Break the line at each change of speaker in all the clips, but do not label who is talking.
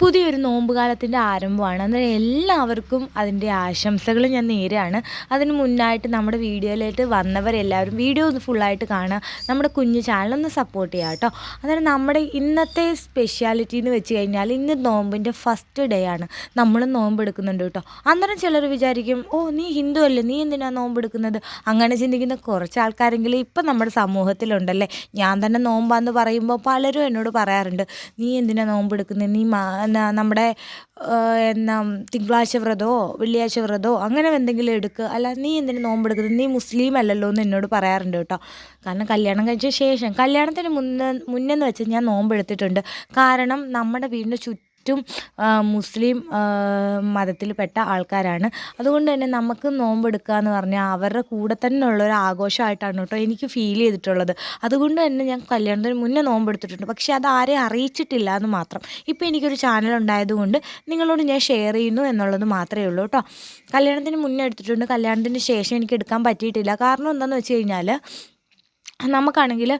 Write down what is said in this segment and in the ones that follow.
പുതിയൊരു നോമ്പുകാലത്തിന്റെ ആരംഭമാണ്. അന്നേരം എല്ലാവർക്കും അതിന്റെ ആശംസകൾ ഞാൻ നേരെയാണ് അതിന് മുന്നായിട്ട് നമ്മുടെ വീഡിയോയിലായിട്ട് വന്നവരെല്ലാവരും വീഡിയോ ഒന്ന് ഫുള്ളായിട്ട് കാണുക. നമ്മുടെ കുഞ്ഞു ചാനലൊന്ന് സപ്പോർട്ട് ചെയ്യുക കേട്ടോ. അന്നേരം നമ്മുടെ ഇന്നത്തെ സ്പെഷ്യാലിറ്റി എന്ന് വെച്ച് കഴിഞ്ഞാൽ ഇന്ന് നോമ്പിന്റെ ഫസ്റ്റ് ഡേ ആണ്. നമ്മൾ നോമ്പ് എടുക്കുന്നുണ്ട് കേട്ടോ. അന്നേരം ചിലർ വിചാരിക്കും ഓ നീ ഹിന്ദു അല്ലേ? നീ എന്തിനാണ് നോമ്പ് എടുക്കുന്നത്? അങ്ങനെ ചിന്തിക്കുന്ന കുറച്ച് ആൾക്കാരെങ്കിലും ഇപ്പം നമ്മുടെ സമൂഹത്തിലുണ്ടല്ലേ? ഞാൻ തന്നെ നോമ്പാന്ന് പറയുമ്പോൾ പലരും എന്നോട് പറയാറുണ്ട് നീ എന്തിനാണ് നോമ്പ് എടുക്കുന്നത് നീ എന്നാ നമ്മുടെ എന്നാ തിങ്കളാഴ്ച വ്രതമോ വെള്ളിയാഴ്ച വ്രതമോ അങ്ങനെ എന്തെങ്കിലും എടുക്കുക അല്ല നീ എന്തിനു നോമ്പെടുക്കുന്നത്? നീ മുസ്ലിം അല്ലല്ലോ എന്ന് എന്നോട് പറയാറുണ്ട് കേട്ടോ. കാരണം കല്യാണം കഴിച്ച ശേഷം കല്യാണത്തിന് മുന്നേ മുന്നെന്ന് വെച്ചാൽ ഞാൻ നോമ്പെടുത്തിട്ടുണ്ട്. കാരണം നമ്മുടെ വീടിന്റെ ചുറ്റും മുസ്ലിം മതത്തിൽപ്പെട്ട ആൾക്കാരാണ്. അതുകൊണ്ട് തന്നെ നമുക്ക് നോമ്പെടുക്കുക എന്ന് പറഞ്ഞാൽ അവരുടെ കൂടെ തന്നെ ഉള്ള ഒരു ആഘോഷമായിട്ടാണ് കേട്ടോ എനിക്ക് ഫീൽ ചെയ്തിട്ടുള്ളത്. അതുകൊണ്ട് തന്നെ ഞാൻ കല്യാണത്തിന് മുന്നേ നോമ്പെടുത്തിട്ടുണ്ട്. പക്ഷേ അത് ആരെയും അറിയിച്ചിട്ടില്ല എന്ന് മാത്രം. ഇപ്പോൾ എനിക്കൊരു ചാനൽ ഉണ്ടായതുകൊണ്ട് നിങ്ങളോട് ഞാൻ ഷെയർ ചെയ്യുന്നു എന്നുള്ളത് മാത്രമേ ഉള്ളൂ കേട്ടോ. കല്യാണത്തിന് മുന്നേ എടുത്തിട്ടുണ്ട്. കല്യാണത്തിന് ശേഷം എനിക്ക് എടുക്കാൻ പറ്റിയിട്ടില്ല. കാരണം എന്താണെന്ന് വെച്ച് കഴിഞ്ഞാൽ നമുക്കാണെങ്കിൽ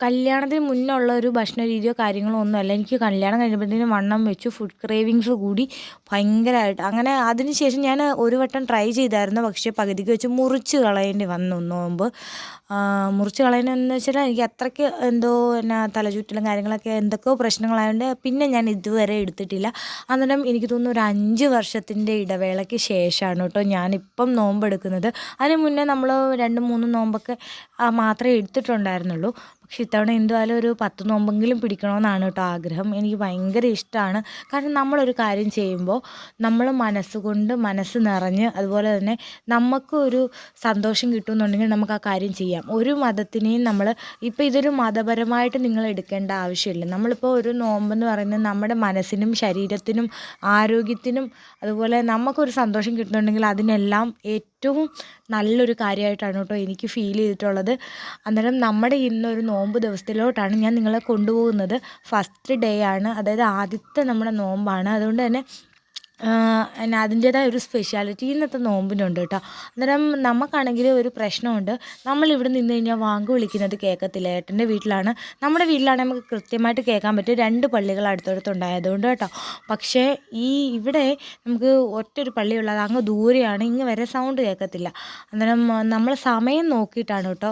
കല്യാണത്തിന് മുന്നേ ഉള്ള ഒരു ഭക്ഷണ രീതിയോ കാര്യങ്ങളോ ഒന്നുമല്ല എനിക്ക് കല്യാണം കഴിഞ്ഞപ്പോഴത്തേനും വണ്ണം വെച്ചു ഫുഡ് ക്രേവിങ്സ് കൂടി ഭയങ്കരമായിട്ട് അങ്ങനെ അതിന് ശേഷം ഞാൻ ഒരു വട്ടം ട്രൈ ചെയ്തായിരുന്നു. പക്ഷേ പകുതിക്ക് വെച്ച് മുറിച്ച് കളയേണ്ടി വന്നു. നോമ്പ് മുറിച്ച് കളയണമെന്ന് വെച്ചാൽ എനിക്ക് അത്രയ്ക്ക് എന്തോ എന്നാ തലചുറ്റലും കാര്യങ്ങളൊക്കെ എന്തൊക്കെയോ പ്രശ്നങ്ങളായതുകൊണ്ട് പിന്നെ ഞാൻ ഇതുവരെ എടുത്തിട്ടില്ല. അന്നേരം എനിക്ക് തോന്നുന്നു ഒരു അഞ്ച് വർഷത്തിന്റെ ഇടവേളയ്ക്ക് ശേഷമാണ് കേട്ടോ ഞാനിപ്പം നോമ്പെടുക്കുന്നത്. അതിന് മുന്നേ നമ്മൾ രണ്ട് മൂന്ന് നോമ്പൊക്കെ മാത്രമേ എടുത്തിട്ടുണ്ടായിരുന്നുള്ളൂ. പക്ഷെ ഇത്തവണ എന്തായാലും ഒരു പത്ത് നോമ്പെങ്കിലും പിടിക്കണമെന്നാണ് കേട്ടോ ആഗ്രഹം. എനിക്ക് ഭയങ്കര ഇഷ്ടമാണ്. കാരണം നമ്മളൊരു കാര്യം ചെയ്യുമ്പോൾ നമ്മൾ മനസ്സുകൊണ്ട് മനസ്സ് നിറഞ്ഞ് അതുപോലെ തന്നെ നമുക്കൊരു സന്തോഷം കിട്ടുമെന്നുണ്ടെങ്കിൽ നമുക്ക് ആ കാര്യം ചെയ്യാം. ഒരു മതത്തിനെയും നമ്മൾ ഇപ്പോൾ ഇതൊരു മതപരമായിട്ട് നിങ്ങൾ എടുക്കേണ്ട ആവശ്യമില്ല. നമ്മളിപ്പോൾ ഒരു നോമ്പെന്ന് പറയുന്നത് നമ്മുടെ മനസ്സിനും ശരീരത്തിനും ആരോഗ്യത്തിനും അതുപോലെ നമുക്കൊരു സന്തോഷം കിട്ടുന്നുണ്ടെങ്കിൽ അതിനെല്ലാം ഏറ്റവും നല്ലൊരു കാര്യമായിട്ടാണ് കേട്ടോ എനിക്ക് ഫീൽ ചെയ്തിട്ടുള്ളത്. അന്നേരം നമ്മുടെ ഇന്നൊരു നോമ്പ് ദിവസത്തിലോട്ടാണ് ഞാൻ നിങ്ങളെ കൊണ്ടുപോകുന്നത്. ഫസ്റ്റ് ഡേ ആണ്. അതായത് ആദ്യത്തെ നമ്മുടെ നോമ്പാണ്. അതുകൊണ്ട് തന്നെ എന്നാ അതിന്റേതായ ഒരു സ്പെഷ്യാലിറ്റി ഇന്നത്തെ നോമ്പിനുണ്ട് കേട്ടോ. അന്നേരം നമുക്കാണെങ്കിൽ ഒരു പ്രശ്നമുണ്ട്. നമ്മൾ നമ്മളിവിടെ നിന്ന് കഴിഞ്ഞാൽ വാങ്ക് വിളിക്കുന്നത് കേൾക്കത്തില്ല ഏട്ടന്റെ വീട്ടിലാണ്. നമ്മുടെ വീട്ടിലാണെങ്കിൽ നമുക്ക് കൃത്യമായിട്ട് കേൾക്കാൻ പറ്റും. രണ്ട് പള്ളികൾ അടുത്തടുത്തുണ്ടായതുകൊണ്ട് കേട്ടോ. പക്ഷേ ഈ ഇവിടെ നമുക്ക് ഒറ്റൊരു പള്ളിയുള്ളത് അങ്ങ് ദൂരെയാണ്. ഇങ്ങ് വരെ സൗണ്ട് കേൾക്കത്തില്ല അന്നേരം നമ്മൾ സമയം നോക്കിയിട്ടാണ് കേട്ടോ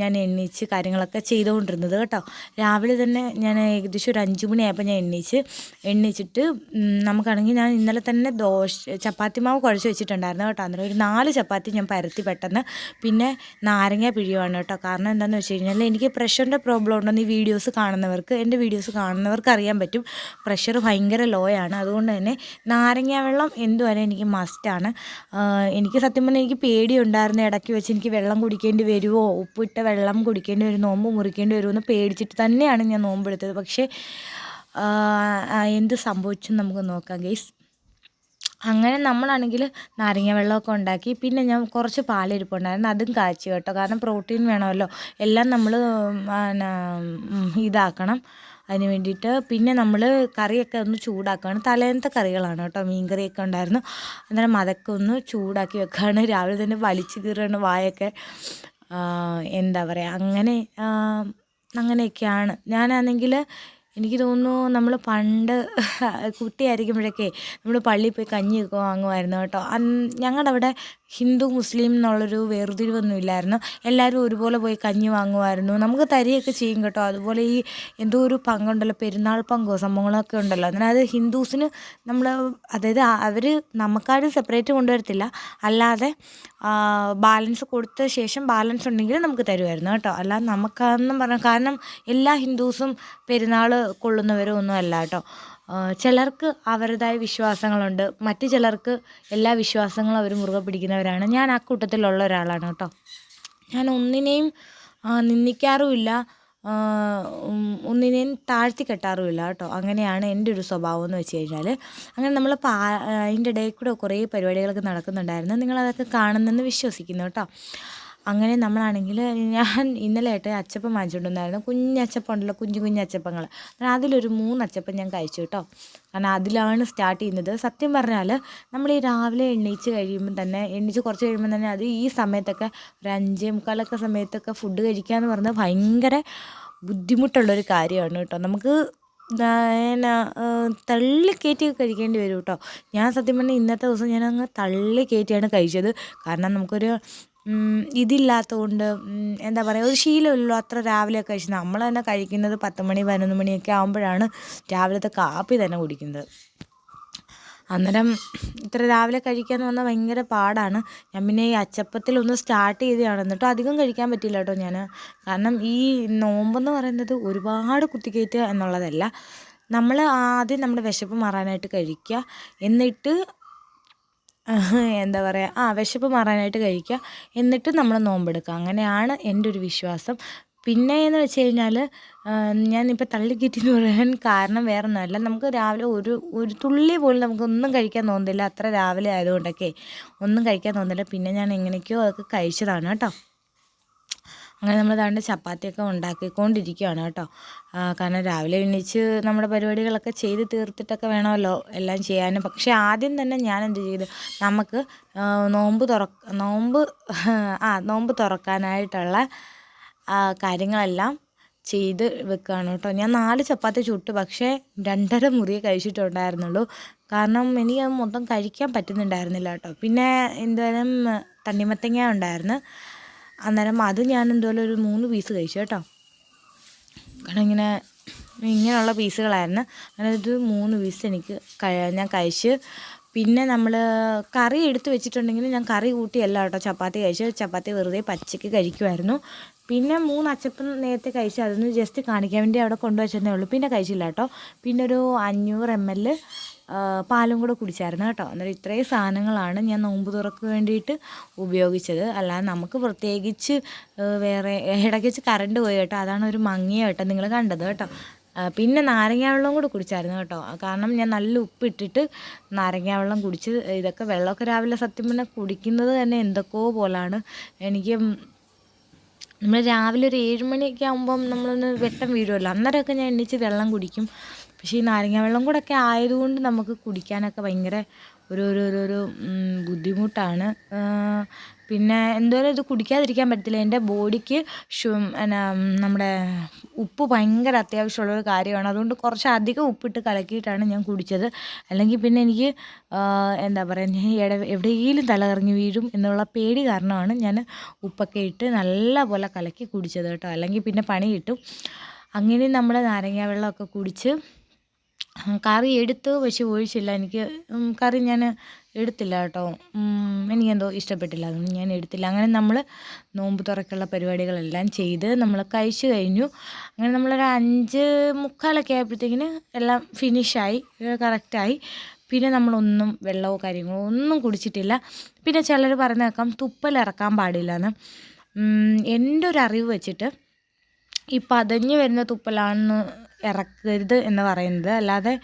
ഞാൻ എണ്ണീച്ച് കാര്യങ്ങളൊക്കെ ചെയ്തുകൊണ്ടിരുന്നത് കേട്ടോ. രാവിലെ തന്നെ ഞാൻ ഏകദേശം ഒരു അഞ്ച് മണിയായപ്പോൾ ഞാൻ എണ്ണീച്ച് എണ്ണീച്ചിട്ട് നമുക്ക് നമുക്കാണെങ്കിൽ ഞാൻ ഇന്നലെ തന്നെ ദോശ ചപ്പാത്തി മാവ് കുഴച്ച് വെച്ചിട്ടുണ്ടായിരുന്നു കേട്ടോ. അന്നേരം ഒരു നാല് ചപ്പാത്തി ഞാൻ പരത്തി പെട്ടെന്ന്. പിന്നെ നാരങ്ങ പിഴിയുവാണ് കേട്ടോ. കാരണം എന്താണെന്ന് വെച്ച് കഴിഞ്ഞാൽ എനിക്ക് പ്രഷറിന്റെ പ്രോബ്ലം ഉണ്ടെന്ന് ഈ വീഡിയോസ് കാണുന്നവർക്ക് എന്റെ വീഡിയോസ് കാണുന്നവർക്ക് അറിയാൻ പറ്റും. പ്രഷർ ഭയങ്കര ലോ ആണ്. അതുകൊണ്ട് തന്നെ നാരങ്ങ വെള്ളം എന്തുവരെ എനിക്ക് മസ്റ്റാണ് എനിക്ക് സത്യം പറഞ്ഞാൽ എനിക്ക് പേടിയുണ്ടായിരുന്നു ഇടയ്ക്ക് വെച്ച് എനിക്ക് വെള്ളം കുടിക്കേണ്ടി വരുമോ ഉപ്പിട്ട വെള്ളം കുടിക്കേണ്ടി വരും നോമ്പ് മുറിക്കേണ്ടി വരുമോ എന്ന് പേടിച്ചിട്ട് തന്നെയാണ് ഞാൻ നോമ്പെടുത്തത്. പക്ഷേ എന്ത് സംഭവിച്ചു നമുക്ക് നോക്കാം ഗെയ്സ് അങ്ങനെ നമ്മളാണെങ്കിൽ നാരങ്ങ വെള്ളമൊക്കെ ഉണ്ടാക്കി പിന്നെ ഞാൻ കുറച്ച് പാലിരിപ്പുണ്ടായിരുന്നു. അതും കാച്ചി കേട്ടോ. കാരണം പ്രോട്ടീൻ വേണമല്ലോ. എല്ലാം നമ്മൾ ഇതാക്കണം. അതിന് വേണ്ടിയിട്ട് പിന്നെ നമ്മൾ കറിയൊക്കെ ഒന്ന് ചൂടാക്കുകയാണ്. തലേന്നത്തെ കറികളാണ് കേട്ടോ. മീൻകറിയൊക്കെ ഉണ്ടായിരുന്നു. അന്നേരം അതൊക്കെ ഒന്ന് ചൂടാക്കി വെക്കുകയാണ്. രാവിലെ തന്നെ വലിച്ചു കീറുകയാണ് വായൊക്കെ. എന്താ പറയുക അങ്ങനെ അങ്ങനെയൊക്കെയാണ്. ഞാനാണെങ്കിൽ എനിക്ക് തോന്നുന്നു നമ്മൾ പണ്ട് കുട്ടിയായിരിക്കുമ്പോഴൊക്കെ നമ്മൾ പള്ളിയിൽ പോയി കഞ്ഞിയൊക്കെ വാങ്ങുമായിരുന്നു കേട്ടോ. ഞങ്ങളുടെ അവിടെ ഹിന്ദു മുസ്ലിം എന്നുള്ളൊരു വേർതിരിവൊന്നും ഇല്ലായിരുന്നു എല്ലാവരും ഒരുപോലെ പോയി കഞ്ഞി വാങ്ങുമായിരുന്നു. നമുക്ക് തരികയൊക്കെ ചെയ്യും കേട്ടോ. അതുപോലെ ഈ എന്തോ ഒരു പങ്കുണ്ടല്ലോ പെരുന്നാൾ പങ്കോ സംഭവങ്ങളൊക്കെ ഉണ്ടല്ലോ. അങ്ങനെ അത് ഹിന്ദുസിന് നമ്മൾ അതായത് അവർ നമുക്കാരും സെപ്പറേറ്റ് കൊണ്ടുവരത്തില്ല. അല്ലാതെ ബാലൻസ് കൊടുത്ത ശേഷം ബാലൻസ് ഉണ്ടെങ്കിൽ നമുക്ക് തരുമായിരുന്നു കേട്ടോ. അല്ല നമുക്കാണെന്നും പറഞ്ഞാൽ കാരണം എല്ലാ ഹിന്ദുസും പെരുന്നാൾ കൊള്ളുന്നവരും ഒന്നും അല്ല കേട്ടോ ചിലർക്ക് അവരുടേതായ വിശ്വാസങ്ങളുണ്ട്. മറ്റു ചിലർക്ക് എല്ലാ വിശ്വാസങ്ങളും അവർ മുറുകെ പിടിക്കുന്നവരാണ്. ഞാൻ ആ കൂട്ടത്തിലുള്ള ഒരാളാണ് കേട്ടോ. ഞാൻ ഒന്നിനെയും നിന്ദിക്കാറുമില്ല. ഒന്നിനെയും താഴ്ത്തി കെട്ടാറുമില്ല കേട്ടോ. അങ്ങനെയാണ് എന്റെ ഒരു സ്വഭാവം എന്ന് വെച്ച് കഴിഞ്ഞാൽ അങ്ങനെ നമ്മൾ പാ അതിന്റെ ഇടയിൽ കൂടെ കുറേ പരിപാടികളൊക്കെ നടക്കുന്നുണ്ടായിരുന്നു. നിങ്ങളതൊക്കെ കാണുന്നെന്ന് വിശ്വസിക്കുന്നു കേട്ടോ. അങ്ങനെ നമ്മളാണെങ്കിൽ ഞാൻ ഇന്നലെ ആയിട്ട് അച്ചപ്പം വാങ്ങിച്ചിട്ടുണ്ടായിരുന്നു കുഞ്ഞച്ചപ്പം ഉണ്ടല്ലോ കുഞ്ഞു കുഞ്ഞു അച്ചപ്പങ്ങൾ. അതിലൊരു മൂന്ന് അച്ചപ്പം ഞാൻ കഴിച്ചു കേട്ടോ. കാരണം അതിലാണ് സ്റ്റാർട്ട് ചെയ്യുന്നത്. സത്യം പറഞ്ഞാൽ നമ്മൾ ഈ രാവിലെ എണ്ണീച്ച് കഴിയുമ്പോൾ തന്നെ എണ്ണീച്ച് കുറച്ച് കഴിയുമ്പോൾ തന്നെ അത് ഈ സമയത്തൊക്കെ ഒരു അഞ്ചേ മുക്കാലൊക്കെ സമയത്തൊക്കെ ഫുഡ് കഴിക്കുക എന്ന് പറഞ്ഞാൽ ഭയങ്കര ബുദ്ധിമുട്ടുള്ളൊരു കാര്യമാണ് കേട്ടോ. നമുക്ക് എന്നാ തള്ളി കയറ്റി കഴിക്കേണ്ടി വരും കേട്ടോ. ഞാൻ സത്യം പറഞ്ഞാൽ ഇന്നത്തെ ദിവസം ഞാനങ്ങ് തള്ളി കയറ്റിയാണ് കഴിച്ചത്. കാരണം നമുക്കൊരു ഇതില്ലാത്തതുകൊണ്ട് എന്താ പറയുക ഒരു ശീലമില്ലല്ലോ അത്ര രാവിലെ കഴിച്ച്. നമ്മൾ തന്നെ കഴിക്കുന്നത് പത്ത് മണി പതിനൊന്ന് മണിയൊക്കെ ആകുമ്പോഴാണ് രാവിലത്തെ കാപ്പി തന്നെ കുടിക്കുന്നത്. അന്നേരം ഇത്ര രാവിലെ കഴിക്കാൻ പറഞ്ഞാൽ ഭയങ്കര പാടാണ്. ഞാൻ പിന്നെ ഈ അച്ചപ്പത്തിൽ ഒന്ന് സ്റ്റാർട്ട് ചെയ്തതാണ്. എന്നിട്ടും അധികം കഴിക്കാൻ പറ്റില്ല കേട്ടോ ഞാൻ കാരണം ഈ നോമ്പെന്ന് പറയുന്നത് ഒരുപാട് കുത്തിക്കയറ്റുക എന്നുള്ളതല്ല. നമ്മൾ ആദ്യം നമ്മുടെ വിശപ്പ് മാറാനായിട്ട് കഴിക്കുക. എന്നിട്ട് എന്താ പറയുക ആ വിശപ്പ് മാറാനായിട്ട് കഴിക്കുക. എന്നിട്ട് നമ്മൾ നോമ്പെടുക്കുക. അങ്ങനെയാണ് എന്റെ ഒരു വിശ്വാസം. പിന്നെ എന്ന് വെച്ച് കഴിഞ്ഞാൽ ഞാനിപ്പോൾ തള്ളിക്കയറ്റിയെന്ന് പറയാൻ കാരണം വേറെ ഒന്നുമല്ല നമുക്ക് രാവിലെ ഒരു ഒരു തുള്ളി പോലും നമുക്കൊന്നും കഴിക്കാൻ തോന്നുന്നില്ല. അത്ര രാവിലെ ആയതുകൊണ്ടൊക്കെ ഒന്നും കഴിക്കാൻ തോന്നുന്നില്ല. പിന്നെ ഞാൻ എങ്ങനെയൊക്കെയോ അതൊക്കെ കഴിച്ചതാണ് കേട്ടോ. അങ്ങനെ നമ്മൾ താണ്ട് ചപ്പാത്തിയൊക്കെ ഉണ്ടാക്കിക്കൊണ്ടിരിക്കുകയാണ് കേട്ടോ. കാരണം രാവിലെ എണീച്ച് നമ്മുടെ പരിപാടികളൊക്കെ ചെയ്ത് തീർത്തിട്ടൊക്കെ വേണമല്ലോ എല്ലാം ചെയ്യാനും. പക്ഷെ ആദ്യം തന്നെ ഞാൻ എന്ത് ചെയ്തു? നമുക്ക് നോമ്പ് തുറ നോമ്പ് ആ നോമ്പ് തുറക്കാനായിട്ടുള്ള കാര്യങ്ങളെല്ലാം ചെയ്ത് വെക്കുകയാണ് കേട്ടോ. ഞാൻ നാല് ചപ്പാത്തി ചുട്ടു പക്ഷേ രണ്ടര മുറിയെ കഴിച്ചിട്ടുണ്ടായിരുന്നുള്ളൂ. കാരണം എനിക്ക് അത് മൊത്തം കഴിക്കാൻ പറ്റുന്നുണ്ടായിരുന്നില്ല കേട്ടോ. പിന്നെ എന്തായാലും തണ്ണിമത്തങ്ങ ഉണ്ടായിരുന്നു. അന്നേരം അത് ഞാൻ എന്തുപോലെ ഒരു മൂന്ന് പീസ് കഴിച്ചു കേട്ടോ. കാരണം ഇങ്ങനെ ഇങ്ങനെയുള്ള പീസുകളായിരുന്നു അങ്ങനെ ഒരു മൂന്ന് പീസ് എനിക്ക് ഞാൻ കഴിച്ച്. പിന്നെ നമ്മൾ കറി എടുത്ത് വെച്ചിട്ടുണ്ടെങ്കിൽ ഞാൻ കറി കൂട്ടിയല്ല കേട്ടോ. ചപ്പാത്തി കഴിച്ച് ചപ്പാത്തി വെറുതെ പച്ചയ്ക്ക് കഴിക്കുമായിരുന്നു പിന്നെ മൂന്ന് അച്ചപ്പം നേരത്തെ കഴിച്ച് അതൊന്ന് ജസ്റ്റ് കാണിക്കാൻ വേണ്ടി അവിടെ കൊണ്ടുവച്ചതേ ഉള്ളൂ. പിന്നെ കഴിച്ചില്ല കേട്ടോ. പിന്നെ ഒരു അഞ്ഞൂറ് എം എൽ പാലും കൂടെ കുടിച്ചായിരുന്നു കേട്ടോ. അന്നേരം ഇത്രയും സാധനങ്ങളാണ് ഞാൻ നോമ്പ് തുറക്ക് വേണ്ടിയിട്ട് ഉപയോഗിച്ചത്. അല്ലാതെ നമുക്ക് പ്രത്യേകിച്ച് വേറെ ഇടയ്ക്ക് വെച്ച് കറണ്ട് പോയി കേട്ടോ. അതാണ് ഒരു മങ്ങിയ കേട്ടോ നിങ്ങൾ കണ്ടത് കേട്ടോ. പിന്നെ നാരങ്ങ വെള്ളം കൂടെ കുടിച്ചായിരുന്നു കേട്ടോ. കാരണം ഞാൻ നല്ല ഉപ്പിട്ടിട്ട് നാരങ്ങ വെള്ളം കുടിച്ച് ഇതൊക്കെ വെള്ളമൊക്കെ രാവിലെ സത്യം പറഞ്ഞാൽ കുടിക്കുന്നത് തന്നെ എന്തൊക്കെയോ പോലാണ്. എനിക്ക് നമ്മൾ രാവിലെ ഒരു ഏഴ് മണിയൊക്കെ ആകുമ്പം നമ്മളൊന്ന് വെട്ടം വീഴുമല്ലോ അന്നേരമൊക്കെ ഞാൻ എണ്ണിച്ച് വെള്ളം കുടിക്കും. പക്ഷേ ഈ നാരങ്ങ വെള്ളം കൂടെ ഒക്കെ ആയതുകൊണ്ട് നമുക്ക് കുടിക്കാനൊക്കെ ഭയങ്കര ഒരു ഒരു ഒരു ഒരു ബുദ്ധിമുട്ടാണ്. പിന്നെ എന്തോരം ഇത് കുടിക്കാതിരിക്കാൻ പറ്റത്തില്ല. എന്റെ ബോഡിക്ക് ഷു എന്നാ നമ്മുടെ ഉപ്പ് ഭയങ്കര അത്യാവശ്യമുള്ളൊരു കാര്യമാണ്. അതുകൊണ്ട് കുറച്ച് അധികം ഉപ്പിട്ട് കലക്കിയിട്ടാണ് ഞാൻ കുടിച്ചത്. അല്ലെങ്കിൽ പിന്നെ എനിക്ക് എന്താ പറയുക ഞാൻ എട എവിടെയെങ്കിലും തലകറങ്ങി വീഴും എന്നുള്ള പേടി കാരണമാണ് ഞാൻ ഉപ്പൊക്കെ ഇട്ട് നല്ല പോലെ കലക്കി കുടിച്ചത് കേട്ടോ. അല്ലെങ്കിൽ പിന്നെ പണി കിട്ടും അങ്ങനെ നമ്മൾ നാരങ്ങ വെള്ളമൊക്കെ കുടിച്ച് കറി എടുത്തു പക്ഷെ ഒഴിച്ചില്ല. എനിക്ക് കറി ഞാൻ എടുത്തില്ല കേട്ടോ. എനിക്കെന്തോ ഇഷ്ടപ്പെട്ടില്ല. അതുകൊണ്ട് ഞാൻ എടുത്തില്ല. അങ്ങനെ നമ്മൾ നോമ്പ് തുറക്കുള്ള പരിപാടികളെല്ലാം ചെയ്ത് നമ്മൾ കഴിച്ചു കഴിഞ്ഞു. അങ്ങനെ നമ്മളൊരു അഞ്ച് മുക്കാലൊക്കെ ആയപ്പോഴത്തേക്കിന് എല്ലാം ഫിനിഷായി കറക്റ്റായി പിന്നെ നമ്മളൊന്നും വെള്ളമോ കാര്യങ്ങളോ ഒന്നും കുടിച്ചിട്ടില്ല. പിന്നെ ചിലർ പറയുന്ന കേൾക്കാം തുപ്പലിറക്കാൻ പാടില്ല എന്ന് എന്റെ ഒരു അറിവ് വെച്ചിട്ട് ഈ പതഞ്ഞ് വരുന്ന തുപ്പലാണെന്ന് ഇറക്കരുത് എന്ന് പറയുന്നത്. അല്ലാതെ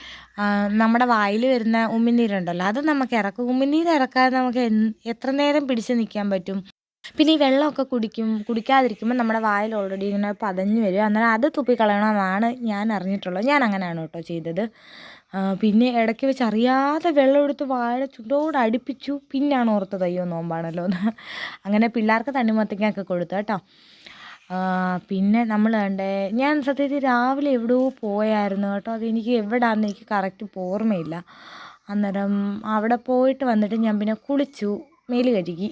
നമ്മുടെ വായിൽ വരുന്ന ഉമിനീരുണ്ടല്ലോ അത് നമുക്ക് ഇറക്കും. ഉമിനീര് ഇറക്കാതെ നമുക്ക് എത്ര നേരം പിടിച്ച് നിൽക്കാൻ പറ്റും? പിന്നെ ഈ വെള്ളമൊക്കെ കുടിക്കും കുടിക്കാതിരിക്കുമ്പോൾ നമ്മുടെ വായിൽ ഓൾറെഡി ഇങ്ങനെ പതഞ്ഞ് വരും. അന്നേരം അത് തുപ്പിക്കളയണമെന്നാണ് ഞാൻ അറിഞ്ഞിട്ടുള്ളത്. ഞാൻ അങ്ങനെയാണ് കേട്ടോ ചെയ്തത്. പിന്നെ ഇടയ്ക്ക് വെച്ച് അറിയാതെ വെള്ളം എടുത്ത് വാഴ ചുണ്ടോട് അടുപ്പിച്ചു. പിന്നെയാണ് ഓർത്തത് അയ്യോ നോമ്പാണല്ലോ എന്ന് അങ്ങനെ പിള്ളേർക്ക് തണ്ണിമത്തങ്ങയൊക്കെ കൊടുത്തു കേട്ടോ. പിന്നെ നമ്മൾ വേണ്ടേ ഞാൻ സത്യത്തിൽ രാവിലെ എവിടെയോ പോയായിരുന്നു കേട്ടോ. അതെനിക്ക് എവിടെയാണെന്ന് എനിക്ക് കറക്റ്റ് ഓർമ്മയില്ല. അന്നേരം അവിടെ പോയിട്ട് വന്നിട്ട് ഞാൻ പിന്നെ കുളിച്ചു മേൽ കഴുകി.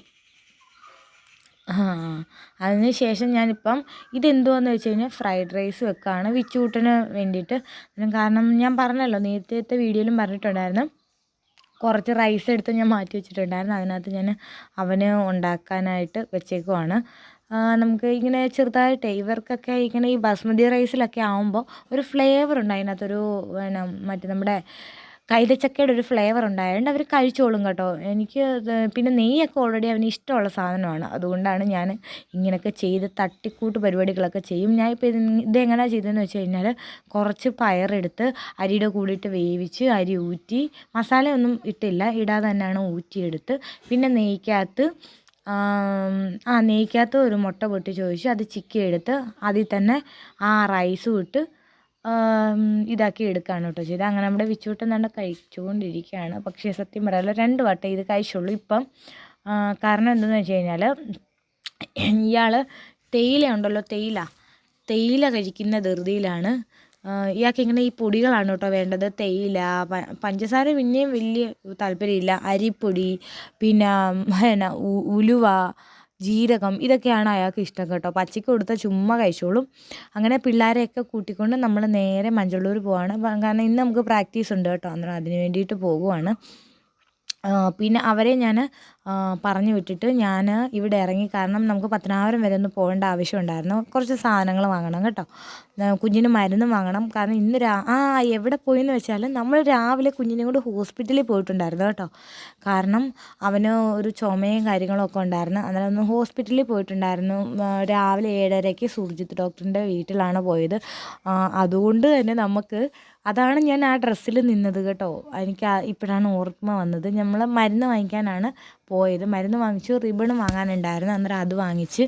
അതിന് ശേഷം ഞാനിപ്പം ഇതെന്തുവാന്ന് വെച്ച് കഴിഞ്ഞാൽ ഫ്രൈഡ് റൈസ് വെക്കുകയാണ് വിച്ചൂട്ടിന് വേണ്ടിയിട്ട്. കാരണം ഞാൻ പറഞ്ഞല്ലോ നേരത്തെ വീഡിയോയിലും പറഞ്ഞിട്ടുണ്ടായിരുന്നു. കുറച്ച് റൈസ് എടുത്ത് ഞാൻ മാറ്റി വെച്ചിട്ടുണ്ടായിരുന്നു. അതിനകത്ത് ഞാൻ അവന് ഉണ്ടാക്കാനായിട്ട് വെച്ചേക്കുവാണ്. നമുക്ക് ഇങ്ങനെ ചെറുതായിട്ടേ ഇവർക്കൊക്കെ ഇങ്ങനെ ഈ ബസ്മതി റൈസിലൊക്കെ ആകുമ്പോൾ ഒരു ഫ്ലേവർ ഉണ്ട് അതിനകത്തൊരു പിന്നെ മറ്റേ നമ്മുടെ കൈതച്ചക്കയുടെ ഒരു ഫ്ലേവർ ഉണ്ടായതുകൊണ്ട് അവർ കഴിച്ചോളും കേട്ടോ. എനിക്ക് പിന്നെ നെയ്യൊക്കെ ഓൾറെഡി അവന് ഇഷ്ടമുള്ള സാധനമാണ്. അതുകൊണ്ടാണ് ഞാൻ ഇങ്ങനെയൊക്കെ ചെയ്ത് തട്ടിക്കൂട്ട് പരിപാടികളൊക്കെ ചെയ്യും. ഞാൻ ഇപ്പോൾ ഇത് ഇതെങ്ങനെയാണ് ചെയ്തതെന്ന് വെച്ച് കഴിഞ്ഞാൽ കുറച്ച് പയറെടുത്ത് അരിയുടെ കൂടിയിട്ട് വേവിച്ച് അരി ഊറ്റി മസാലയൊന്നും ഇട്ടില്ല. ഇടാതെ തന്നെയാണ് ഊറ്റിയെടുത്ത്. പിന്നെ നെയ്ക്കകത്ത് ആ നെയ്ക്കകത്ത് ഒരു മുട്ട പൊട്ടി ചോദിച്ചു. അത് ചിക്കി എടുത്ത് അതിൽ തന്നെ ആ റൈസും ഇട്ട് ഇതാക്കി എടുക്കുകയാണ് കേട്ടോ ചെയ്ത് അങ്ങനെ നമ്മുടെ വിച്ചൂട്ടൻ തന്നെ കഴിച്ചുകൊണ്ടിരിക്കുകയാണ്. പക്ഷേ സത്യം പറയാമല്ലോ രണ്ട് വട്ടം ഇത് കഴിച്ചുള്ളൂ ഇപ്പം. കാരണം എന്തെന്ന് വെച്ച് കഴിഞ്ഞാൽ ഇയാൾ തേയില ഉണ്ടല്ലോ തേയില. തേയില കഴിക്കുന്ന ധൃതിയിലാണ് ഇയാൾക്ക് ഇങ്ങനെ ഈ പൊടികളാണ് കേട്ടോ വേണ്ടത്. തേയില പഞ്ചസാര പിന്നെയും വലിയ താല്പര്യമില്ല. അരിപ്പൊടി പിന്നെ എന്നാ ഉലുവ ജീരകം ഇതൊക്കെയാണ് അയാൾക്ക് ഇഷ്ടം കേട്ടോ. പച്ചയ്ക്ക് കൊടുത്താൽ ചുമ്മാ കഴിച്ചോളും. അങ്ങനെ പിള്ളേരെയൊക്കെ കൂട്ടിക്കൊണ്ട് നമ്മൾ നേരെ മഞ്ചള്ളൂർ പോവാണ്. കാരണം ഇന്ന് നമുക്ക് പ്രാക്ടീസ് ഉണ്ട് കേട്ടോ. അന്നേരം അതിന് വേണ്ടിയിട്ട് പോകുവാണ്. പിന്നെ അവരെ ഞാൻ പറഞ്ഞു വിട്ടിട്ട് ഞാൻ ഇവിടെ ഇറങ്ങി കാരണം നമുക്ക് പത്തനാപുരം വരെ ഒന്ന് പോകേണ്ട ആവശ്യമുണ്ടായിരുന്നു. കുറച്ച് സാധനങ്ങൾ വാങ്ങണം കേട്ടോ. കുഞ്ഞിന് മരുന്ന് വാങ്ങണം. കാരണം ഇന്ന് രാ ആ എവിടെ പോയി എന്ന് വെച്ചാൽ നമ്മൾ രാവിലെ കുഞ്ഞിനെ കൂടെ ഹോസ്പിറ്റലിൽ പോയിട്ടുണ്ടായിരുന്നു കേട്ടോ. കാരണം അവന് ഒരു ചുമയും കാര്യങ്ങളൊക്കെ ഉണ്ടായിരുന്നു. അന്നേരം ഒന്ന് ഹോസ്പിറ്റലിൽ പോയിട്ടുണ്ടായിരുന്നു. രാവിലെ ഏഴരയ്ക്ക് സുർജിത്ത് ഡോക്ടറിന്റെ വീട്ടിലാണ് പോയത്. അതുകൊണ്ട് തന്നെ നമുക്ക് അതാണ് ഞാൻ ആ ഡ്രസ്സിൽ നിന്നത് കേട്ടോ. എനിക്ക് ഇപ്പോഴാണ് ഓർമ്മ വന്നത്. നമ്മൾ മരുന്ന് വാങ്ങിക്കാനാണ് പോയത്. മരുന്ന് വാങ്ങിച്ചു റിബൺ വാങ്ങാനുണ്ടായിരുന്നു. അന്നേരം അത് വാങ്ങിച്ച്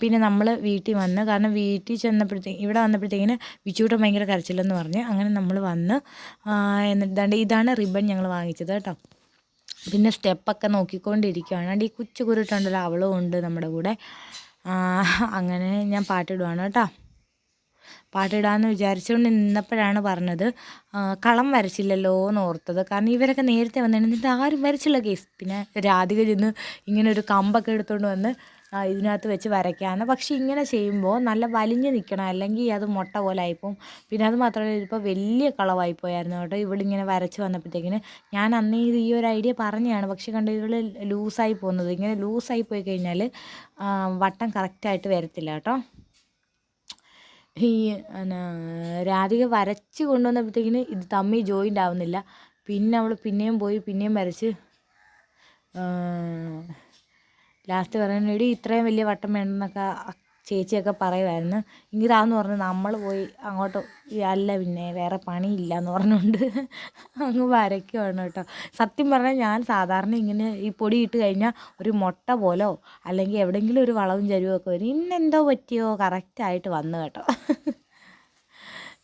പിന്നെ നമ്മൾ വീട്ടിൽ വന്ന് കാരണം വീട്ടിൽ ചെന്നപ്പോഴത്തേക്ക് ഇവിടെ വന്നപ്പോഴത്തേക്കിന് വിച്ചൂട്ടം ഭയങ്കര കരച്ചില്ലെന്ന് പറഞ്ഞ് അങ്ങനെ നമ്മൾ വന്ന് എന്നിട്ട് ഇതാണ് റിബൺ ഞങ്ങൾ വാങ്ങിച്ചത് കേട്ടോ. പിന്നെ സ്റ്റെപ്പൊക്കെ നോക്കിക്കൊണ്ടിരിക്കുകയാണ് അണ്ട് ഈ കുച്ചു കുരുട്ടുണ്ടല്ലോ അവളും ഉണ്ട് നമ്മുടെ കൂടെ. അങ്ങനെ ഞാൻ പാട്ടിടുവാണ് കേട്ടോ. പാട്ടിടാമെന്ന് വിചാരിച്ചുകൊണ്ട് നിന്നപ്പോഴാണ് പറഞ്ഞത് കളം വരച്ചില്ലല്ലോ എന്ന് ഓർത്തത്. കാരണം ഇവരൊക്കെ നേരത്തെ വന്നിട്ട് ആരും വരച്ചില്ല കേസ്. പിന്നെ രാധിക ചെന്ന് ഇങ്ങനെ ഒരു കമ്പൊക്കെ എടുത്തുകൊണ്ട് വന്ന് ഇതിനകത്ത് വെച്ച് വരയ്ക്കാമെന്ന് പക്ഷേ ഇങ്ങനെ ചെയ്യുമ്പോൾ നല്ല വലിഞ്ഞ് നിൽക്കണം അല്ലെങ്കിൽ അത് മുട്ട പോലെ ആയിപ്പോവും. പിന്നെ അത് മാത്രമല്ല ഇതിപ്പോൾ വലിയ കളവായി പോയായിരുന്നു കേട്ടോ. ഇവിടെ ഇങ്ങനെ വരച്ച് വന്നപ്പോഴത്തേക്കിന് ഞാൻ അന്ന് ഇത് ഈ ഒരു ഐഡിയ പറഞ്ഞതാണ്. പക്ഷേ കണ്ട് ഇവൾ ലൂസായി പോകുന്നത്. ഇങ്ങനെ ലൂസായി പോയി കഴിഞ്ഞാൽ വട്ടം കറക്റ്റായിട്ട് വരത്തില്ല കേട്ടോ. ഈ എന്നാ രാധിക വരച്ച് കൊണ്ടുവന്നപ്പോഴത്തേക്കിന് ഇത് തമ്മിൽ ജോയിന്റ് ആവുന്നില്ല. പിന്നെ അവൾ പിന്നെയും പോയി പിന്നെയും വരച്ച് ലാസ്റ്റ് പറയുന്നത് ഇത്രയും വലിയ വട്ടം വേണമെന്നൊക്കെ അ- ചേച്ചിയൊക്കെ പറയുമായിരുന്നു ഇങ്ങതാന്ന് പറഞ്ഞ് നമ്മൾ പോയി അങ്ങോട്ട് അല്ല പിന്നെ വേറെ പണിയില്ല എന്ന് പറഞ്ഞുകൊണ്ട് അങ്ങ് വരയ്ക്കുവാണ് കേട്ടോ. സത്യം പറഞ്ഞാൽ ഞാൻ സാധാരണ ഇങ്ങനെ ഈ പൊടി ഇട്ട് കഴിഞ്ഞാൽ ഒരു മുട്ട പോലോ അല്ലെങ്കിൽ എവിടെയെങ്കിലും ഒരു വളവും ചരുവും ഒക്കെ വരും. ഇന്നെന്തോ പറ്റിയോ? കറക്റ്റായിട്ട് വന്നു കേട്ടോ.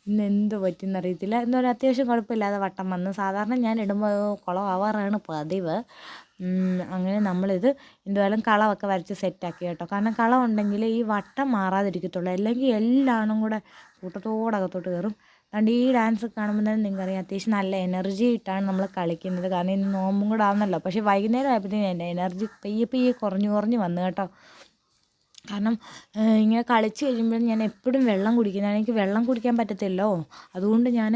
ഇന്ന് എന്ത് പറ്റിയെന്നറിയത്തില്ല എന്നൊരു അത്യാവശ്യം കുഴപ്പമില്ലാതെ വട്ടം വന്ന് സാധാരണ ഞാൻ ഇടുമ്പോൾ കുളമാവാറാണ് പതിവ്. അങ്ങനെ നമ്മളിത് എന്തുവായാലും കളമൊക്കെ വരച്ച് സെറ്റാക്കി കേട്ടോ. കാരണം കളം ഉണ്ടെങ്കിൽ ഈ വട്ടം മാറാതിരിക്കത്തുള്ളൂ. അല്ലെങ്കിൽ എല്ലാണും കൂടെ കൂട്ടത്തോടകത്തോട്ട് കയറും. അതുകൊണ്ട് ഈ ഡാൻസ് കാണുമ്പോൾ തന്നെ നിങ്ങൾക്കറിയാം അത്യാവശ്യം നല്ല എനർജി ഇട്ടാണ് നമ്മൾ കളിക്കുന്നത്. കാരണം ഇന്ന് നോമ്പും കൂടെ ആവുന്നല്ലോ. പക്ഷേ വൈകുന്നേരം ആയപ്പോഴത്തേക്കും എന്റെ എനർജി പയ്യെ പയ്യെ കുറഞ്ഞു കുറഞ്ഞു വന്നു കേട്ടോ. കാരണം ഇങ്ങനെ കളിച്ച് കഴിയുമ്പോഴും ഞാൻ എപ്പോഴും വെള്ളം കുടിക്കുന്നതാണ് എനിക്ക് വെള്ളം കുടിക്കാൻ പറ്റത്തില്ലോ. അതുകൊണ്ട് ഞാൻ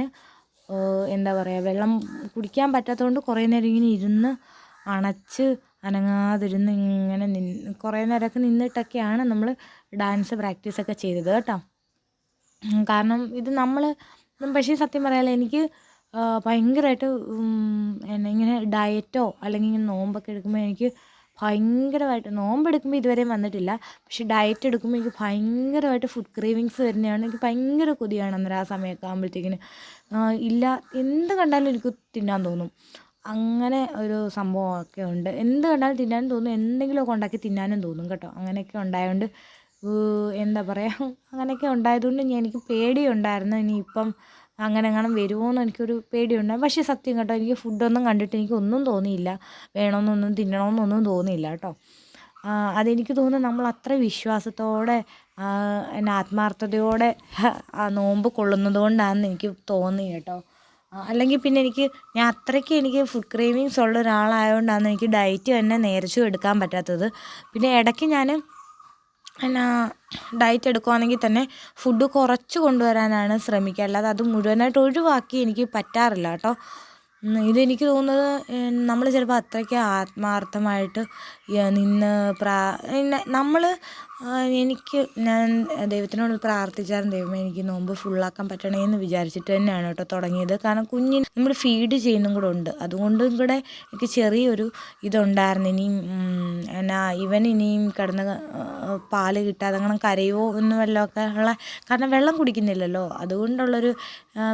എന്താ പറയുക വെള്ളം കുടിക്കാൻ പറ്റാത്തതുകൊണ്ട് കുറേ നേരം ഇങ്ങനെ ഇരുന്ന് അണച്ച് അനങ്ങാതിരുന്ന് ഇങ്ങനെ നിന്ന് കുറേ നേരമൊക്കെ നിന്നിട്ടൊക്കെയാണ് നമ്മൾ ഡാൻസ് പ്രാക്ടീസൊക്കെ ചെയ്തത് കേട്ടോ. കാരണം ഇത് നമ്മൾ പക്ഷേ സത്യം പറയാലോ എനിക്ക് ഭയങ്കരമായിട്ട് എന്നെ ഇങ്ങനെ ഡയറ്റോ അല്ലെങ്കിൽ ഇങ്ങനെ നോമ്പൊക്കെ എടുക്കുമ്പോൾ എനിക്ക് ഭയങ്കരമായിട്ട് നോമ്പ് എടുക്കുമ്പോൾ ഇതുവരെയും വന്നിട്ടില്ല. പക്ഷെ ഡയറ്റ് എടുക്കുമ്പോൾ എനിക്ക് ഭയങ്കരമായിട്ട് ഫുഡ് ക്രീവിങ്സ് വരുന്നതാണ്. എനിക്ക് ഭയങ്കര കൊതിയാണ് അന്നേരം ആ സമയമൊക്കെ ആകുമ്പോഴത്തേക്കിന് ഇല്ല എന്ത് കണ്ടാലും എനിക്ക് തിന്നാൻ തോന്നും. അങ്ങനെ ഒരു സംഭവമൊക്കെ ഉണ്ട്. എന്ത് കണ്ടാലും തിന്നാനും തോന്നും. എന്തെങ്കിലുമൊക്കെ ഉണ്ടാക്കി തിന്നാനും തോന്നും കേട്ടോ. അങ്ങനെയൊക്കെ ഉണ്ടായതുകൊണ്ട് എന്താ പറയുക അങ്ങനെയൊക്കെ ഉണ്ടായതുകൊണ്ട് ഞാൻ എനിക്ക് പേടിയുണ്ടായിരുന്നു. ഇനിയിപ്പം അങ്ങനെ എങ്ങനെ വരുമോ എന്ന് എനിക്കൊരു പേടിയുണ്ട് പക്ഷേ സത്യം കേട്ടോ എനിക്ക് ഫുഡൊന്നും കണ്ടിട്ട് എനിക്ക് ഒന്നും തോന്നിയില്ല. വേണമെന്നൊന്നും തിന്നണമെന്നൊന്നും തോന്നിയില്ല കേട്ടോ. അതെനിക്ക് തോന്നുന്നു നമ്മൾ അത്ര വിശ്വാസത്തോടെ ആത്മാർത്ഥതയോടെ നോമ്പ് കൊള്ളുന്നത് കൊണ്ടാണെന്ന് എനിക്ക് തോന്നി കേട്ടോ. അല്ലെങ്കിൽ പിന്നെ എനിക്ക് ഞാൻ അത്രയ്ക്ക് എനിക്ക് ഫുഡ് ക്രേവിങ്സ് ഉള്ള ഒരാളായതുകൊണ്ടാണ് എനിക്ക് ഡയറ്റ് തന്നെ നേർച്ചും എടുക്കാൻ പറ്റാത്തത്. പിന്നെ ഇടയ്ക്ക് ഞാൻ എന്നാ ഡയറ്റ് എടുക്കുവാണെങ്കിൽ തന്നെ ഫുഡ് കുറച്ച് കൊണ്ടുവരാനാണ് ശ്രമിക്കുക. അല്ലാതെ അത് മുഴുവനായിട്ട് ഒഴിവാക്കി എനിക്ക് പറ്റാറില്ല കേട്ടോ. ഇതെനിക്ക് തോന്നുന്നത് നമ്മൾ ചിലപ്പോൾ അത്രയ്ക്ക് ആത്മാർത്ഥമായിട്ട് നിന്ന് പ്രാ നമ്മൾ എനിക്ക് ഞാൻ ദൈവത്തിനോട് പ്രാർത്ഥിച്ചായിരുന്നു ദൈവമേ എനിക്ക് നോമ്പ് ഫുള്ളാക്കാൻ പറ്റണേ എന്ന് വിചാരിച്ചിട്ട് തന്നെയാണ് കേട്ടോ തുടങ്ങിയത്. കാരണം കുഞ്ഞിന് നമ്മൾ ഫീഡ് ചെയ്യുന്നും കൂടെ ഉണ്ട്. അതുകൊണ്ടും കൂടെ എനിക്ക് ചെറിയൊരു ഇതുണ്ടായിരുന്നു. ഇനിയും എന്നാ ഇവൻ ഇനിയും കിടന്ന് പാൽ കിട്ടാതെ അങ്ങനെ കരയുമോ എന്ന് വല്ലതൊക്കെ ഉള്ള കാരണം വെള്ളം കുടിക്കുന്നില്ലല്ലോ. അതുകൊണ്ടുള്ളൊരു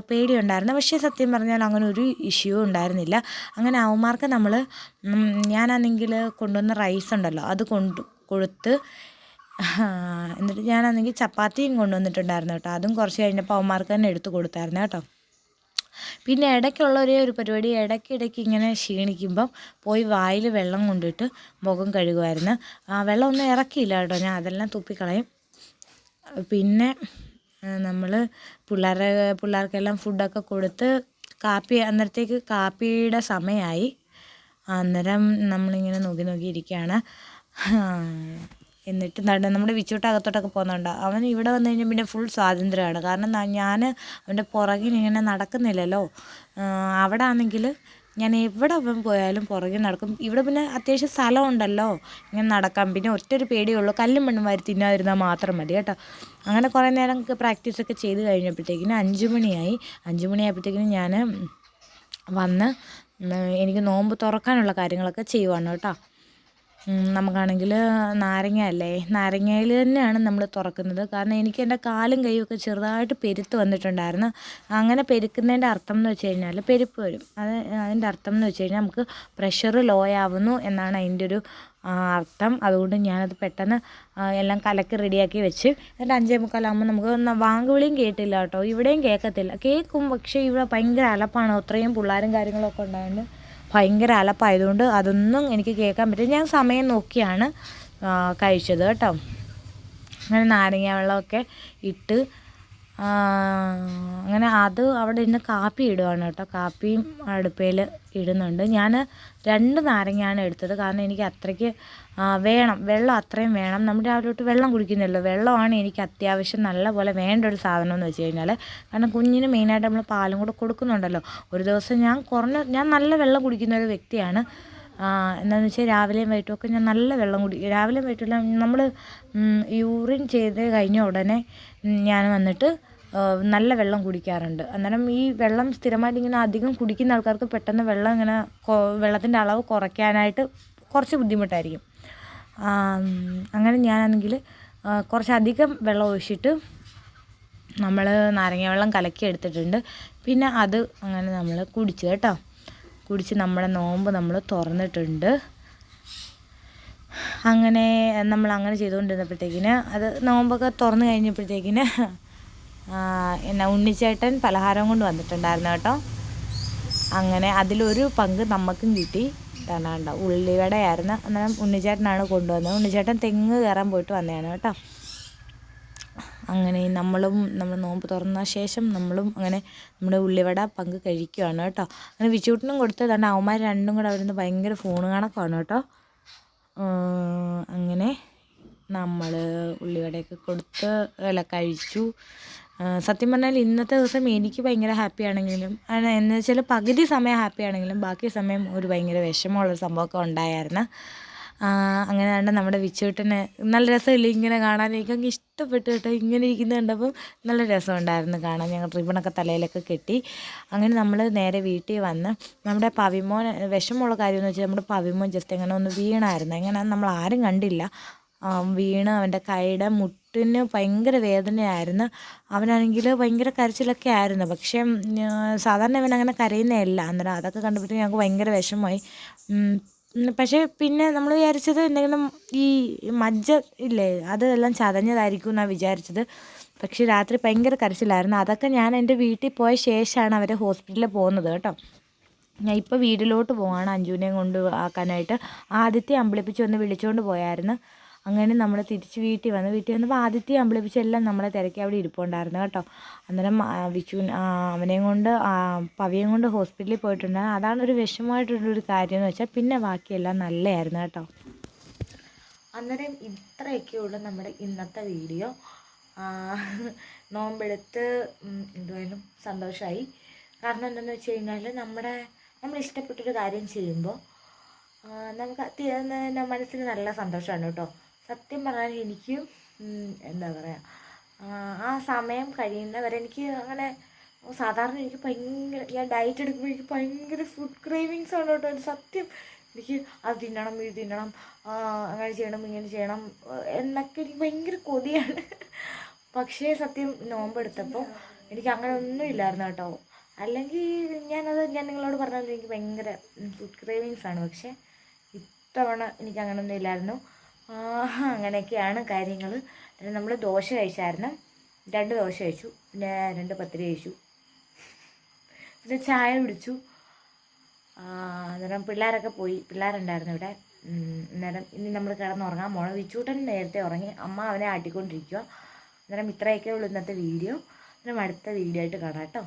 പേടി പേടിയുണ്ടായിരുന്നു. പക്ഷേ സത്യം പറഞ്ഞാൽ അങ്ങനെ ഒരു ഇഷ്യൂ ഉണ്ടായിരുന്നില്ല. അങ്ങനെ അവന്മാർക്ക് നമ്മൾ ഞാനാണെങ്കിൽ കൊണ്ടുവന്ന റൈസ് ഉണ്ടല്ലോ അത് കൊണ്ട് കൊടുത്ത് എന്നിട്ട് ഞാനാണെങ്കിൽ ചപ്പാത്തിയും കൊണ്ടുവന്നിട്ടുണ്ടായിരുന്നു കേട്ടോ. അതും കുറച്ച് കഴിഞ്ഞപ്പോൾ അവന്മാർക്ക് തന്നെ എടുത്തു കൊടുത്തായിരുന്നു കേട്ടോ. പിന്നെ ഇടയ്ക്കുള്ള ഒരേ ഒരു പരിപാടി ഇടയ്ക്കിടയ്ക്ക് ഇങ്ങനെ ക്ഷീണിക്കുമ്പം പോയി വായിൽ വെള്ളം കൊണ്ടിട്ട് മുഖം കഴുകുമായിരുന്നു ആ വെള്ളം ഒന്നും ഇറക്കിയില്ല കേട്ടോ ഞാൻ അതെല്ലാം തുപ്പിക്കളയും. പിന്നെ നമ്മൾ പിള്ളേരെ പിള്ളേർക്കെല്ലാം ഫുഡൊക്കെ കൊടുത്ത് കാപ്പി അന്നേരത്തേക്ക് കാപ്പിയുടെ സമയമായി. അന്നേരം നമ്മളിങ്ങനെ നോക്കി നോക്കി ഇരിക്കുകയാണ്. എന്നിട്ട് നട നമ്മുടെ വിച്ചോട്ട് അകത്തോട്ടൊക്കെ പോകുന്നുണ്ട്. അവൻ ഇവിടെ വന്നു കഴിഞ്ഞാൽ പിന്നെ ഫുൾ സ്വാതന്ത്ര്യമാണ്. കാരണം ഞാൻ അവന്റെ പുറകിൽ ഇങ്ങനെ നടക്കുന്നില്ലല്ലോ. അവിടെ ആണെങ്കിൽ ഞാൻ എവിടെ അവൻ പോയാലും പുറകിൽ നടക്കും. ഇവിടെ പിന്നെ അത്യാവശ്യം സ്ഥലം ഉണ്ടല്ലോ. ഇങ്ങനെ നടക്കാം പിന്നെ ഒറ്റൊരു പേടിയേ ഉള്ളൂ കല്ലും മണ്ണും വാരി തിന്നാതിരുന്നാൽ മാത്രം മതി കേട്ടോ. അങ്ങനെ കുറേ നേരം പ്രാക്ടീസൊക്കെ ചെയ്ത് കഴിഞ്ഞപ്പോഴത്തേക്കിനും അഞ്ച് മണിയായി. അഞ്ച് മണിയായപ്പോഴത്തേക്കിനും ഞാൻ വന്ന് എനിക്ക് നോമ്പ് തുറക്കാനുള്ള കാര്യങ്ങളൊക്കെ ചെയ്യുവാണ് കേട്ടോ. നമുക്കാണെങ്കിൽ നാരങ്ങ അല്ലേ നാരങ്ങയിൽ തന്നെയാണ് നമ്മൾ തുറക്കുന്നത്. കാരണം എനിക്ക് എന്റെ കാലും കൈയും ഒക്കെ ചെറുതായിട്ട് പെരുത്ത് വന്നിട്ടുണ്ടായിരുന്നു. അങ്ങനെ പെരുക്കുന്നതിന്റെ അർത്ഥം എന്ന് വെച്ച് കഴിഞ്ഞാൽ പെരുപ്പ് വരും. അത് അതിന്റെ അർത്ഥം എന്ന് വെച്ച് കഴിഞ്ഞാൽ നമുക്ക് പ്രഷർ ലോ ആവുന്നു എന്നാണ് അതിന്റെ ഒരു അർത്ഥം. അതുകൊണ്ട് ഞാനത് പെട്ടെന്ന് എല്ലാം കലക്കി റെഡിയാക്കി വെച്ച് എന്നിട്ട് അഞ്ചേ മുക്കാലാകുമ്പോൾ നമുക്ക് വാങ്കുവിളിയും കേട്ടില്ല കേട്ടോ. ഇവിടെയും കേൾക്കത്തില്ല. കേൾക്കും പക്ഷേ ഇവിടെ ഭയങ്കര അലപ്പാണ്. അത്രയും പിള്ളേരും കാര്യങ്ങളൊക്കെ ഉണ്ടായതുകൊണ്ട് ഭയങ്കര അലപ്പായതുകൊണ്ട് അതൊന്നും എനിക്ക് കേൾക്കാൻ പറ്റില്ല. ഞാൻ സമയം നോക്കിയാണ് കഴിച്ചത് കേട്ടോ. അങ്ങനെ നാരങ്ങ വെള്ളമൊക്കെ ഇട്ട് അങ്ങനെ അത് അവിടെ ഇരുന്ന് കാപ്പി ഇടുവാണ് കേട്ടോ. കാപ്പിയും അടുപ്പയിൽ ഇടുന്നുണ്ട്. ഞാൻ രണ്ട് നാരങ്ങയാണ് എടുത്തത്. കാരണം എനിക്ക് അത്രയ്ക്ക് വേണം. വെള്ളം അത്രയും വേണം. നമ്മൾ രാവിലെ വെള്ളം കുടിക്കുന്നല്ലോ വെള്ളമാണ് എനിക്ക് അത്യാവശ്യം നല്ല പോലെ വേണ്ട ഒരു സാധനം എന്ന് വെച്ച് കഴിഞ്ഞാൽ കാരണം കുഞ്ഞിന് മെയിനായിട്ട് നമ്മൾ പാലും കൂടെ കൊടുക്കുന്നുണ്ടല്ലോ. ഒരു ദിവസം ഞാൻ കുറഞ്ഞ ഞാൻ നല്ല വെള്ളം കുടിക്കുന്ന ഒരു വ്യക്തിയാണ്. എന്താണെന്ന് വെച്ചാൽ രാവിലെയും വൈകിട്ടും ഒക്കെ ഞാൻ നല്ല വെള്ളം കുടി. രാവിലെയും വൈകിട്ടും നമ്മൾ യൂറിൻ ചെയ്ത് കഴിഞ്ഞ ഉടനെ ഞാൻ വന്നിട്ട് നല്ല വെള്ളം കുടിക്കാറുണ്ട്. അന്നേരം ഈ വെള്ളം സ്ഥിരമായിട്ട് ഇങ്ങനെ അധികം കുടിക്കുന്ന ആൾക്കാർക്ക് പെട്ടെന്ന് വെള്ളം ഇങ്ങനെ വെള്ളത്തിന്റെ അളവ് കുറയ്ക്കാനായിട്ട് കുറച്ച് ബുദ്ധിമുട്ടായിരിക്കും. അങ്ങനെ ഞാനാണെങ്കിൽ കുറച്ചധികം വെള്ളം ഒഴിച്ചിട്ട് നമ്മൾ നാരങ്ങ വെള്ളം കലക്കി എടുത്തിട്ടുണ്ട്. പിന്നെ അത് അങ്ങനെ നമ്മൾ കുടിച്ചു കേട്ടോ. കുടിച്ച് നമ്മുടെ നോമ്പ് നമ്മൾ തുറന്നിട്ടുണ്ട്. അങ്ങനെ നമ്മൾ അങ്ങനെ ചെയ്തുകൊണ്ടിരുന്നപ്പോഴത്തേക്കിന് അത് നോമ്പൊക്കെ തുറന്നു കഴിഞ്ഞപ്പോഴത്തേക്കിന് എന്നാ ഉണ്ണിച്ചേട്ടൻ പലഹാരം കൊണ്ട് വന്നിട്ടുണ്ടായിരുന്നു കേട്ടോ. അങ്ങനെ അതിലൊരു പങ്ക് നമുക്കും കിട്ടി. തന്നാണ്ടോ ഉള്ളിവടയായിരുന്നു. അന്നേരം ഉണ്ണിച്ചേട്ടനാണ് കൊണ്ടുവന്നത്. ഉണ്ണിച്ചേട്ടൻ തെങ്ങ് കയറാൻ പോയിട്ട് വന്നതാണ് കേട്ടോ. അങ്ങനെ നമ്മളും നമ്മൾ നോമ്പ് തുറന്ന ശേഷം നമ്മളും അങ്ങനെ നമ്മുടെ ഉള്ളിവട പങ്ക് കഴിക്കുകയാണ് കേട്ടോ. അങ്ങനെ വിച്ചൂട്ടിനും കൊടുത്തതാണ് അവന്മാർ രണ്ടും കൂടെ അവിടുന്ന് ഭയങ്കര ഫോൺ കണക്കാണ് കേട്ടോ. അങ്ങനെ നമ്മൾ ഉള്ളിവടയൊക്കെ കൊടുത്ത് വില കഴിച്ചു. സത്യം പറഞ്ഞാൽ ഇന്നത്തെ ദിവസം എനിക്ക് ഭയങ്കര ഹാപ്പി ആണെങ്കിലും എന്ന് വെച്ചാൽ പകുതി സമയം ഹാപ്പി ആണെങ്കിലും ബാക്കി സമയം ഒരു ഭയങ്കര വിഷമമുള്ള സംഭവമൊക്കെ ഉണ്ടായിരുന്നു അങ്ങനെ കണ്ട നമ്മുടെ വിച്ചൂട്ടന് നല്ല രസമില്ല ഇങ്ങനെ കാണാൻ? എനിക്കങ്ങ് ഇഷ്ടപ്പെട്ടു കേട്ടോ. ഇങ്ങനെ ഇരിക്കുന്നത് കണ്ടപ്പോൾ നല്ല രസമുണ്ടായിരുന്നു കാണാൻ. ഞങ്ങൾ റിബണൊക്കെ തലയിലൊക്കെ കെട്ടി. അങ്ങനെ നമ്മൾ നേരെ വീട്ടിൽ വന്ന് നമ്മുടെ പവിമോൻ വിഷമമുള്ള കാര്യമെന്ന് വെച്ചാൽ നമ്മുടെ പവിമോൻ ജസ്റ്റ് എങ്ങനെ ഒന്ന് വീണായിരുന്നു. എങ്ങനെ നമ്മൾ ആരും കണ്ടില്ല. വീണ് അവന്റെ കൈയുടെ മുട്ടിന് ഭയങ്കര വേദനയായിരുന്നു. അവനാണെങ്കിൽ ഭയങ്കര കരച്ചിലൊക്കെ ആയിരുന്നു. പക്ഷേ സാധാരണ അവൻ അങ്ങനെ കരയുന്നതല്ല. അന്നേരം അതൊക്കെ കണ്ടപ്പോഴത്തേക്കും ഞങ്ങൾക്ക് ഭയങ്കര വിഷമമായി. പക്ഷേ പിന്നെ നമ്മൾ വിചാരിച്ചത് എന്തെങ്കിലും ഈ മജ്ജ ഇല്ലേ അതെല്ലാം ചതഞ്ഞതായിരിക്കും എന്നാണ് വിചാരിച്ചത്. പക്ഷേ രാത്രി ഭയങ്കര കരച്ചിലായിരുന്നു. അതൊക്കെ ഞാൻ എന്റെ വീട്ടിൽ പോയ ശേഷമാണ് അവരെ ഹോസ്പിറ്റലിൽ പോകുന്നത് കേട്ടോ. ഞാൻ ഇപ്പോൾ വീട്ടിലോട്ട് പോവാണ് അഞ്ജുവിനെയും കൊണ്ട് ആക്കാനായിട്ട്. ആദ്യത്തെ അമ്പളിപ്പിച്ച് ഒന്ന് വിളിച്ചുകൊണ്ട് പോയായിരുന്നു. അങ്ങനെ നമ്മൾ തിരിച്ച് വീട്ടിൽ വന്ന് വീട്ടിൽ വന്നപ്പോൾ ആദ്യത്തെ അമ്പളിപ്പിച്ചെല്ലാം നമ്മളെ തിരക്കി അവിടെ ഇരിപ്പുണ്ടായിരുന്നു കേട്ടോ. അന്നേരം വിഷു അവനെയും കൊണ്ട് പവിയും കൊണ്ട് ഹോസ്പിറ്റലിൽ പോയിട്ടുണ്ടായിരുന്നു. അതാണ് ഒരു വിഷമമായിട്ടുള്ളൊരു കാര്യം എന്ന് വെച്ചാൽ പിന്നെ ബാക്കിയെല്ലാം നല്ലതായിരുന്നു കേട്ടോ. അന്നേരം ഇത്രയൊക്കെയുള്ളൂ നമ്മുടെ ഇന്നത്തെ വീഡിയോ. നോമ്പെടുത്ത് എന്തുവായാലും സന്തോഷമായി കാരണം എന്താണെന്ന് വെച്ച് കഴിഞ്ഞാൽ നമ്മുടെ നമ്മൾ ഇഷ്ടപ്പെട്ടൊരു കാര്യം ചെയ്യുമ്പോൾ നമുക്ക് മനസ്സിന് നല്ല സന്തോഷമാണ് കേട്ടോ. സത്യം പറഞ്ഞാൽ എനിക്ക് എന്താ പറയുക ആ സമയം കഴിയുന്നവരെ എനിക്ക് അങ്ങനെ സാധാരണ എനിക്ക് ഭയങ്കര ഞാൻ ഡയറ്റ് എടുക്കുമ്പോൾ എനിക്ക് ഭയങ്കര ഫുഡ് ക്രേവിങ്സ് ആണ് കേട്ടോ. സത്യം. എനിക്ക് അത് തിന്നണം ഇത് തിന്നണം അങ്ങനെ ചെയ്യണം ഇങ്ങനെ ചെയ്യണം എന്നൊക്കെ എനിക്ക് ഭയങ്കര കൊതിയാണ്. പക്ഷേ സത്യം നോമ്പ് എടുത്തപ്പോൾ എനിക്ക് അങ്ങനെ ഒന്നും ഇല്ലായിരുന്നു കേട്ടോ. അല്ലെങ്കിൽ ഞാനത് ഞാൻ നിങ്ങളോട് പറഞ്ഞത് എനിക്ക് ഭയങ്കര ഫുഡ് ക്രേവിങ്സ് ആണ്. പക്ഷേ ഇത്തവണ എനിക്ക് അങ്ങനെ ഒന്നും ഇല്ലായിരുന്നു. അങ്ങനെയൊക്കെയാണ് കാര്യങ്ങൾ പിന്നെ നമ്മൾ ദോശ കഴിച്ചായിരുന്നു. രണ്ട് ദോശ കഴിച്ചു. പിന്നെ രണ്ട് പത്തിരി കഴിച്ചു. പിന്നെ ചായ കുടിച്ചു. അന്നേരം പിള്ളേരൊക്കെ പോയി. പിള്ളേരുണ്ടായിരുന്നു ഇവിടെ. അന്നേരം ഇനി നമ്മൾ കിടന്നുറങ്ങാൻ പോകണം വിച്ചൂട്ടൻ നേരത്തെ ഉറങ്ങി. അമ്മ അവനെ ആട്ടിക്കൊണ്ടിരിക്കുക അന്നേരം ഇത്രയൊക്കെ ഉള്ളൂ ഇന്നത്തെ വീഡിയോ. അന്നേരം അടുത്ത വീഡിയോ ആയിട്ട് കാണാം കേട്ടോ.